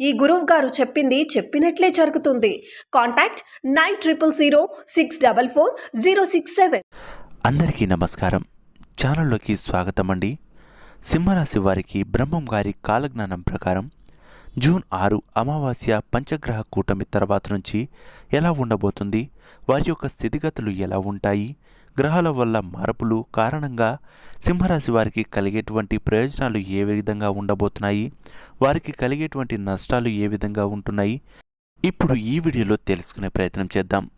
ఈ గురువు గారు చెప్పింది చెప్పినట్లే జరుగుతుంది. Contact nine triple zero six double four zero six seven. అందరికీ నమస్కారం. ఛానల్లోకి స్వాగతం అండి సింహరాశి వారికి బ్రహ్మం గారి కాలజ్ఞానం ప్రకారం జూన్ ఆరు అమావాస్య పంచగ్రహ కూటమి తర్వాత నుంచి ఎలా ఉండబోతుంది? వారి యొక్క స్థితిగతులు ఎలా ఉంటాయి? గ్రహాల వల్ల మార్పులు కారణంగా సింహరాశి వారికి కలిగేటువంటి ప్రయోజనాలు ఏ విధంగా ఉండబోతున్నాయి? వారికి కలిగేటువంటి నష్టాలు ఏ విధంగా ఉంటున్నాయి? ఇప్పుడు ఈ వీడియోలో తెలుసుకునే ప్రయత్నం చేద్దాం.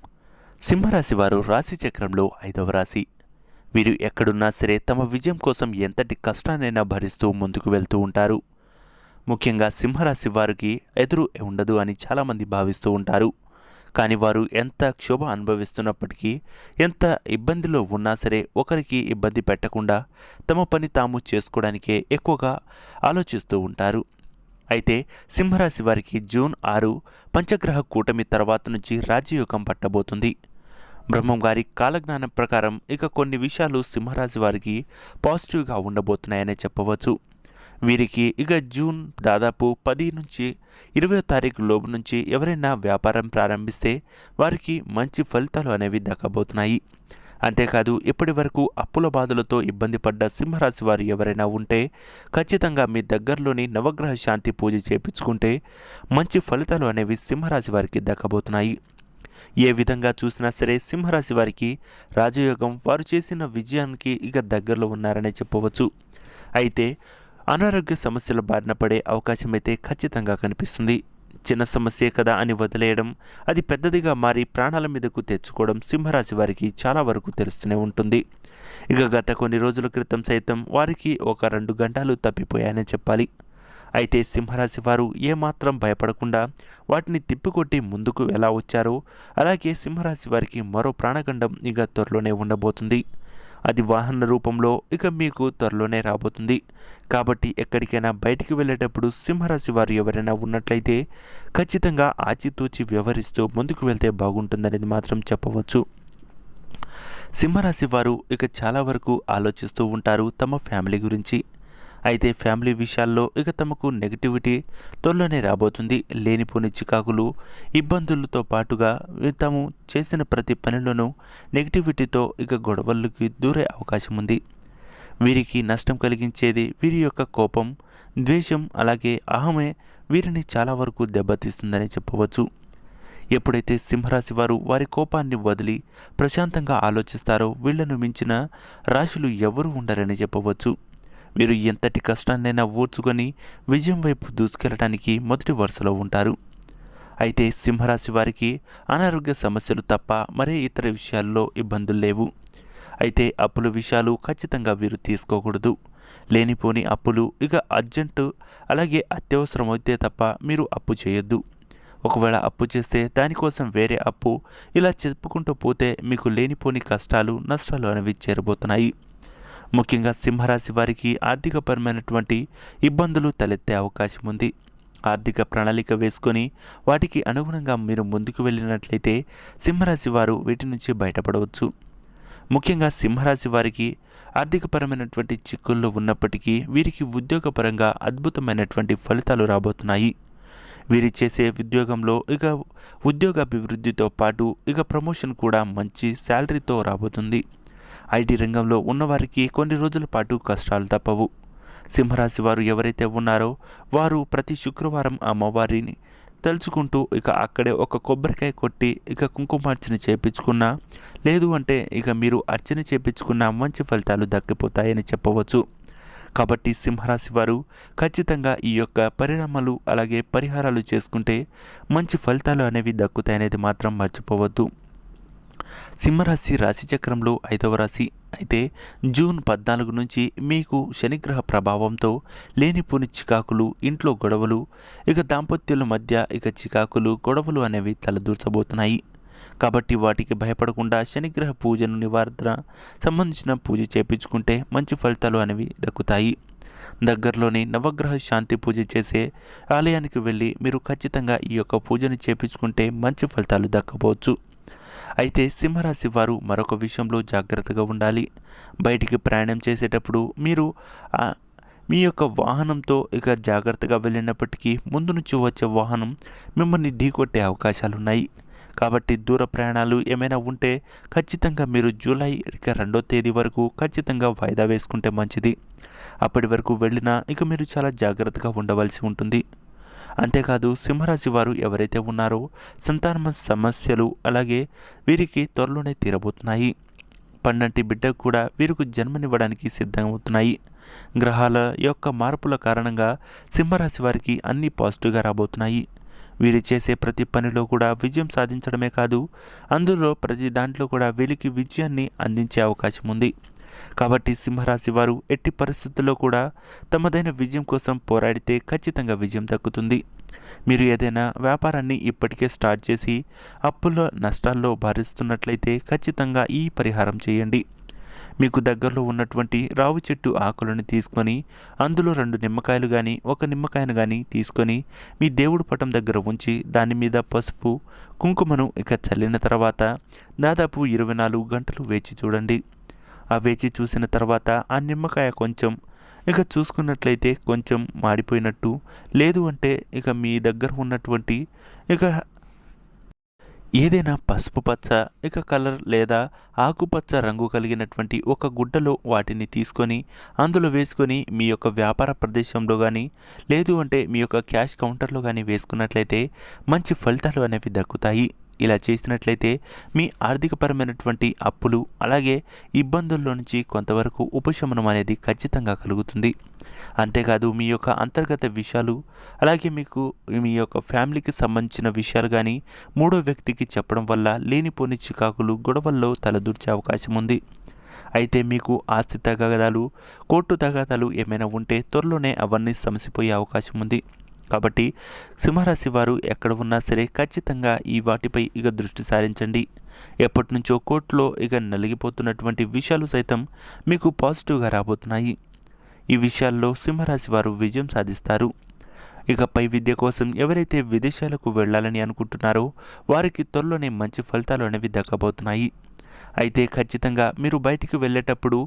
సింహరాశి వారు రాశి చక్రంలో ఐదవ రాశి. వీరు ఎక్కడున్నా సరే తమ విజయం కోసం ఎంతటి కష్టాన్నైనా భరిస్తూ ముందుకు వెళ్తూ ఉంటారు. ముఖ్యంగా సింహరాశి వారికి ఎదురు ఉండదు అని చాలామంది భావిస్తూ ఉంటారు. కానీ వారు ఎంత క్షోభ అనుభవిస్తున్నప్పటికీ ఎంత ఇబ్బందిలో ఉన్నా సరే ఒకరికి ఇబ్బంది పెట్టకుండా తమ పని తాము చేసుకోవడానికే ఎక్కువగా ఆలోచిస్తూ ఉంటారు. అయితే సింహరాశి వారికి జూన్ ఆరు పంచగ్రహ కూటమి తర్వాత నుంచి రాజయోగం పట్టబోతుంది. బ్రహ్మం గారి కాలజ్ఞానం ప్రకారం ఇక కొన్ని విషయాలు సింహరాశి వారికి పాజిటివ్గా ఉండబోతున్నాయనే చెప్పవచ్చు. వీరికి ఇక జూన్ దాదాపు పది నుంచి ఇరవై తారీఖు లోపు నుంచి ఎవరైనా వ్యాపారం ప్రారంభిస్తే వారికి మంచి ఫలితాలు అనేవి దక్కబోతున్నాయి. అంతేకాదు ఇప్పటి వరకు అప్పుల బాధలతో ఇబ్బంది పడ్డ సింహరాశి వారు ఎవరైనా ఉంటే ఖచ్చితంగా మీ దగ్గరలోని నవగ్రహ శాంతి పూజ చేపించుకుంటే మంచి ఫలితాలు అనేవి సింహరాశి వారికి దక్కబోతున్నాయి. ఏ విధంగా చూసినా సరే సింహరాశి వారికి రాజయోగం వారు చేసిన విజయానికి ఇక దగ్గరలో ఉన్నారనే చెప్పవచ్చు. అయితే అనారోగ్య సమస్యల బారిన పడే అవకాశం అయితే ఖచ్చితంగా కనిపిస్తుంది. చిన్న సమస్యే కదా అని వదిలేయడం అది పెద్దదిగా మారి ప్రాణాల మీదకు తెచ్చుకోవడం సింహరాశి వారికి చాలా వరకు తెలుస్తూనే ఉంటుంది. ఇక గత కొన్ని రోజుల క్రితం సైతం వారికి ఒక రెండు గంటలు తప్పిపోయాయని చెప్పాలి. అయితే సింహరాశి వారు ఏమాత్రం భయపడకుండా వాటిని తిప్పికొట్టి ముందుకు ఎలా వచ్చారో అలాగే సింహరాశి వారికి మరో ప్రాణగండం ఇక త్వరలోనే ఉండబోతుంది. అది వాహన రూపంలో ఇక మీకు త్వరలోనే రాబోతుంది. కాబట్టి ఎక్కడికైనా బయటికి వెళ్ళేటప్పుడు సింహరాశి వారు ఎవరైనా ఉన్నట్లయితే ఖచ్చితంగా ఆచితూచి వ్యవహరిస్తూ ముందుకు వెళ్తే బాగుంటుందనేది మాత్రం చెప్పవచ్చు. సింహరాశి వారు ఇక చాలా వరకు ఆలోచిస్తూ ఉంటారు తమ ఫ్యామిలీ గురించి. అయితే ఫ్యామిలీ విషయాల్లో ఇక తమకు నెగిటివిటీ త్వరలోనే రాబోతుంది. లేనిపోని చికాకులు ఇబ్బందులతో పాటుగా తాము చేసిన ప్రతి పనిలోనూ నెగిటివిటీతో ఇక గొడవలకి దూరే అవకాశం ఉంది. వీరికి నష్టం కలిగించేది వీరి యొక్క కోపం ద్వేషం అలాగే అహమే వీరిని చాలా వరకు దెబ్బతీస్తుందని చెప్పవచ్చు. ఎప్పుడైతే సింహరాశి వారు వారి కోపాన్ని వదిలి ప్రశాంతంగా ఆలోచిస్తారో వీళ్ళను మించిన రాశులు ఎవరు ఉండరని చెప్పవచ్చు. మీరు ఎంతటి కష్టాన్నైనా ఓర్చుకొని విజయం వైపు దూసుకెళ్ళడానికి మొదటి వరుసలో ఉంటారు. అయితే సింహరాశి వారికి అనారోగ్య సమస్యలు తప్ప మరే ఇతర విషయాల్లో ఇబ్బందులు లేవు. అయితే అప్పుల విషయాలు ఖచ్చితంగా వీరు తీసుకోకూడదు. లేనిపోని అప్పులు ఇక అర్జెంటు అలాగే అత్యవసరమైతే తప్ప మీరు అప్పు చేయొద్దు. ఒకవేళ అప్పు చేస్తే దానికోసం వేరే అప్పు ఇలా చెప్పుకుంటూ పోతే మీకు లేనిపోని కష్టాలు నష్టాలు అనేవి చేరబోతున్నాయి. ముఖ్యంగా సింహరాశి వారికి ఆర్థికపరమైనటువంటి ఇబ్బందులు తలెత్తే అవకాశం ఉంది. ఆర్థిక ప్రణాళిక వేసుకొని వాటికి అనుగుణంగా మీరు ముందుకు వెళ్ళినట్లయితే సింహరాశి వారు వీటి నుంచి బయటపడవచ్చు. ముఖ్యంగా సింహరాశి వారికి ఆర్థికపరమైనటువంటి చిక్కుల్లో ఉన్నప్పటికీ వీరికి ఉద్యోగపరంగా అద్భుతమైనటువంటి ఫలితాలు రాబోతున్నాయి. వీరి చేసే ఉద్యోగంలో ఇక ఉద్యోగ అభివృద్ధితో పాటు ఇక ప్రమోషన్ కూడా మంచి శాలరీతో రాబోతుంది. ఐటీ రంగంలో ఉన్నవారికి కొన్ని రోజుల పాటు కష్టాలు తప్పవు. సింహరాశి వారు ఎవరైతే ఉన్నారో వారు ప్రతి శుక్రవారం అమ్మవారిని తలుచుకుంటూ ఇక అక్కడే ఒక కొబ్బరికాయ కొట్టి ఇక కుంకుమార్చన చేపించుకున్నా లేదు అంటే ఇక మీరు అర్చన చేపించుకున్న మంచి ఫలితాలు దక్కిపోతాయని చెప్పవచ్చు. కాబట్టి సింహరాశి వారు ఖచ్చితంగా ఈ యొక్క పరిణామాలు అలాగే పరిహారాలు చేసుకుంటే మంచి ఫలితాలు అనేవి దక్కుతాయనేది మాత్రం మర్చిపోవద్దు. సింహరాశి రాశిచక్రంలో ఐదవ రాశి. అయితే జూన్ పద్నాలుగు నుంచి మీకు శనిగ్రహ ప్రభావంతో లేనిపోని చికాకులు ఇంట్లో గొడవలు ఇక దాంపత్యుల మధ్య ఇక చికాకులు గొడవలు అనేవి తలదూర్చబోతున్నాయి. కాబట్టి వాటికి భయపడకుండా శనిగ్రహ పూజను నివారణ సంబంధించిన పూజ చేపించుకుంటే మంచి ఫలితాలు అనేవి దక్కుతాయి. దగ్గరలోని నవగ్రహ శాంతి పూజ చేసే ఆలయానికి వెళ్ళి మీరు ఖచ్చితంగా ఈ యొక్క పూజను చేపించుకుంటే మంచి ఫలితాలు దక్కపోవచ్చు అయితే సింహరాశి వారు మరొక విషయంలో జాగ్రత్తగా ఉండాలి. బయటికి ప్రయాణం చేసేటప్పుడు మీరు మీ యొక్క వాహనంతో ఇక జాగ్రత్తగా వెళ్ళినప్పటికీ ముందు నుంచి వచ్చే వాహనం మిమ్మల్ని ఢీకొట్టే అవకాశాలు ఉన్నాయి కాబట్టి దూర ప్రయాణాలు ఏమైనా ఉంటే ఖచ్చితంగా మీరు జూలై ఇక రెండో తేదీ వరకు ఖచ్చితంగా వాయిదా వేసుకుంటే మంచిది. అప్పటి వరకు వెళ్ళినా ఇక మీరు చాలా జాగ్రత్తగా ఉండవలసి ఉంటుంది. అంతేకాదు సింహరాశి వారు ఎవరైతే ఉన్నారో సంతాన సమస్యలు అలాగే వీరికి త్వరలోనే తీరబోతున్నాయి. పండంటి బిడ్డకు కూడా వీరికి జన్మనివ్వడానికి సిద్ధమవుతున్నాయి. గ్రహాల యొక్క మార్పుల కారణంగా సింహరాశి వారికి అన్ని పాజిటివ్గా రాబోతున్నాయి. వీరు చేసే ప్రతి పనిలో కూడా విజయం సాధించడమే కాదు అందులో ప్రతి దాంట్లో కూడా వీరికి విజయాన్ని అందించే అవకాశం ఉంది. కాబట్టి సింహరాశి వారు ఎట్టి పరిస్థితుల్లో కూడా తమదైన విజయం కోసం పోరాడితే ఖచ్చితంగా విజయం దక్కుతుంది. మీరు ఏదైనా వ్యాపారాన్ని ఇప్పటికే స్టార్ట్ చేసి అప్పుల్లో నష్టాల్లో భారిస్తున్నట్లయితే ఖచ్చితంగా ఈ పరిహారం చేయండి. మీకు దగ్గరలో ఉన్నటువంటి రావి చెట్టు ఆకులను తీసుకొని అందులో రెండు నిమ్మకాయలు కానీ ఒక నిమ్మకాయను కానీ తీసుకొని మీ దేవుడు పటం దగ్గర ఉంచి దాని మీద పసుపు కుంకుమను ఇక చల్లిన తర్వాత దాదాపు ఇరవై నాలుగు గంటలు వేచి చూడండి. ఆ వేచి చూసిన తర్వాత ఆ నిమ్మకాయ కొంచెం ఇక చూసుకున్నట్లయితే కొంచెం మాడిపోయినట్టు. లేదు అంటే ఇక మీ దగ్గర ఉన్నటువంటి ఇక ఏదైనా పసుపు పచ్చ ఇక కలర్ లేదా ఆకుపచ్చ రంగు కలిగినటువంటి ఒక గుడ్డలో వాటిని తీసుకొని అందులో వేసుకొని మీ యొక్క వ్యాపార ప్రదేశంలో కానీ లేదు అంటే మీ యొక్క క్యాష్ కౌంటర్లో కానీ వేసుకున్నట్లయితే మంచి ఫలితాలు అనేవి దక్కుతాయి. ఇలా చేసినట్లయితే మీ ఆర్థికపరమైనటువంటి అప్పులు అలాగే ఇబ్బందుల్లో నుంచి కొంతవరకు ఉపశమనం అనేది ఖచ్చితంగా కలుగుతుంది. అంతేకాదు మీ యొక్క అంతర్గత విషయాలు అలాగే మీకు మీ యొక్క ఫ్యామిలీకి సంబంధించిన విషయాలు కానీ మూడో వ్యక్తికి చెప్పడం వల్ల లేనిపోని చికాకులు గొడవల్లో తలదూర్చే అవకాశం ఉంది. అయితే మీకు ఆస్తి తగాదాలు కోర్టు తగాదాలు ఏమైనా ఉంటే త్వరలోనే అవన్నీ సమసిపోయే అవకాశం ఉంది. కాబట్టి సింహరాశి వారు ఎక్కడ ఉన్నా సరే ఖచ్చితంగా ఈ వాటిపై ఇక దృష్టి సారించండి. ఎప్పటి నుంచో కోర్టులో ఇక నలిగిపోతున్నటువంటి విషయాలు సైతం మీకు పాజిటివ్గా రాబోతున్నాయి. ఈ విషయాల్లో సింహరాశి వారు విజయం సాధిస్తారు. ఇక పై విద్య కోసం ఎవరైతే విదేశాలకు వెళ్ళాలని అనుకుంటున్నారో వారికి త్వరలోనే మంచి ఫలితాలు అనేవి దక్కబోతున్నాయి. అయితే ఖచ్చితంగా మీరు బయటికి వెళ్ళేటప్పుడు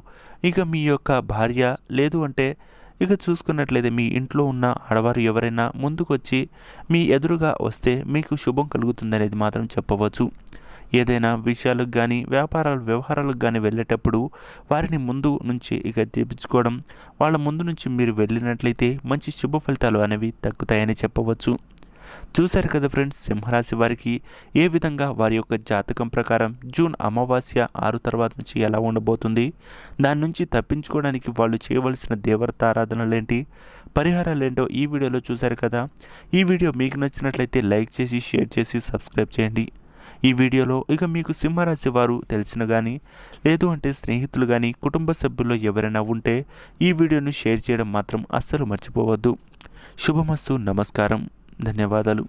ఇక మీ యొక్క భార్య లేదు అంటే ఇక చూసుకున్నట్లయితే మీ ఇంట్లో ఉన్న ఆడవారు ఎవరైనా ముందుకొచ్చి మీ ఎదురుగా వస్తే మీకు శుభం కలుగుతుందనేది మాత్రం చెప్పవచ్చు. ఏదైనా విషయాలకు కానీ వ్యాపారాల వ్యవహారాలకు కానీ వెళ్ళేటప్పుడు వారిని ముందు నుంచి ఇక తెప్పించుకోవడం వాళ్ళ ముందు నుంచి మీరు వెళ్ళినట్లయితే మంచి శుభ ఫలితాలు అనేవి తగ్గుతాయని చెప్పవచ్చు. చూశారు కదా ఫ్రెండ్స్ సింహరాశి వారికి ఏ విధంగా వారి యొక్క జాతకం ప్రకారం జూన్ అమావాస్య ఆరు తర్వాత నుంచి ఎలా ఉండబోతుంది దాని నుంచి తప్పించుకోవడానికి వాళ్ళు చేయవలసిన దేవత పరిహారాలు పరిహారాలేంటో ఈ వీడియోలో చూశారు కదా. ఈ వీడియో మీకు నచ్చినట్లయితే లైక్ చేసి షేర్ చేసి సబ్స్క్రైబ్ చేయండి. ఈ వీడియోలో ఇక మీకు సింహరాశి వారు తెలిసిన కానీ లేదు అంటే స్నేహితులు కానీ కుటుంబ సభ్యుల్లో ఎవరైనా ఉంటే ఈ వీడియోను షేర్ చేయడం మాత్రం అస్సలు మర్చిపోవద్దు. శుభమస్తు నమస్కారం. ధన్యవాదాలు.